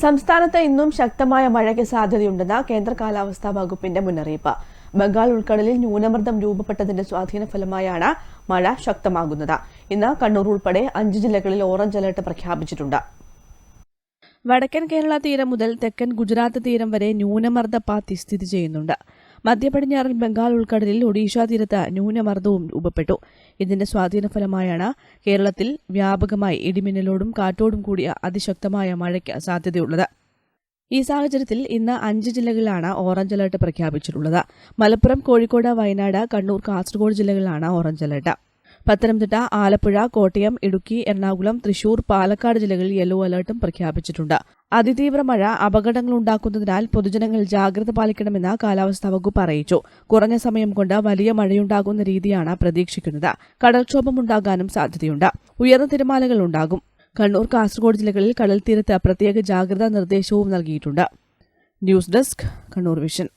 സംസ്ഥാനത്ത് ഇന്നും ശക്തമായ മഴയ്ക്ക് സാധ്യതയുണ്ടെന്ന് കേന്ദ്ര കാലാവസ്ഥാ വകുപ്പിന്റെ മുന്നറിയിപ്പ്. ബംഗാൾ ഉൾക്കടലിൽ ന്യൂനമർദ്ദം രൂപപ്പെട്ടതിന്റെ സ്വാധീന ഫലമായാണ് മഴ ശക്തമാകുന്നത്. ഇന്ന് കണ്ണൂർ ഉൾപ്പെടെ അഞ്ച് ജില്ലകളിൽ ഓറഞ്ച് അലർട്ട് പ്രഖ്യാപിച്ചിട്ടുണ്ട്. വടക്കൻ കേരള തീരം മുതൽ തെക്കൻ ഗുജറാത്ത് തീരം വരെ ന്യൂനമർദ്ദ പാത്തി സ്ഥിതി ചെയ്യുന്നുണ്ട്. മധ്യപടിഞ്ഞാറൻ ബംഗാൾ ഉൾക്കടലിൽ ഒഡീഷ തീരത്ത് ന്യൂനമർദ്ദവും രൂപപ്പെട്ടു. ഇതിന്റെ സ്വാധീനഫലമായാണ് കേരളത്തിൽ വ്യാപകമായി ഇടിമിന്നലോടും കാറ്റോടും കൂടിയ അതിശക്തമായ മഴയ്ക്ക് സാധ്യതയുള്ളത്. ഈ സാഹചര്യത്തിൽ ഇന്ന് അഞ്ച് ജില്ലകളിലാണ് ഓറഞ്ച് അലർട്ട് പ്രഖ്യാപിച്ചിട്ടുള്ളത്. മലപ്പുറം കോഴിക്കോട് വയനാട് കണ്ണൂർ കാസർഗോഡ് ജില്ലകളിലാണ് ഓറഞ്ച് അലർട്ട്. പത്തനംതിട്ട ആലപ്പുഴ കോട്ടയം ഇടുക്കി എറണാകുളം തൃശൂർ പാലക്കാട് ജില്ലകളിൽ യെല്ലോ അലർട്ടും പ്രഖ്യാപിച്ചിട്ടുണ്ട്. അതിതീവ്ര മഴ അപകടങ്ങൾ ഉണ്ടാക്കുന്നതിനാൽ പൊതുജനങ്ങൾ ജാഗ്രത പാലിക്കണമെന്ന് കാലാവസ്ഥാ വകുപ്പ് അറിയിച്ചു. കുറഞ്ഞ സമയം കൊണ്ട് വലിയ മഴയുണ്ടാകുന്ന രീതിയാണ് പ്രതീക്ഷിക്കുന്നത്. കടൽക്ഷോഭമുണ്ടാകാനും സാധ്യതയുണ്ട്. ഉയർന്ന തിരമാലകൾ ഉണ്ടാകും. കണ്ണൂർ കാസർഗോഡ് ജില്ലകളിൽ കടൽ തീരത്ത് പ്രത്യേക ജാഗ്രതാ നിർദ്ദേശവും നൽകിയിട്ടുണ്ട്. News desk Kannur vision.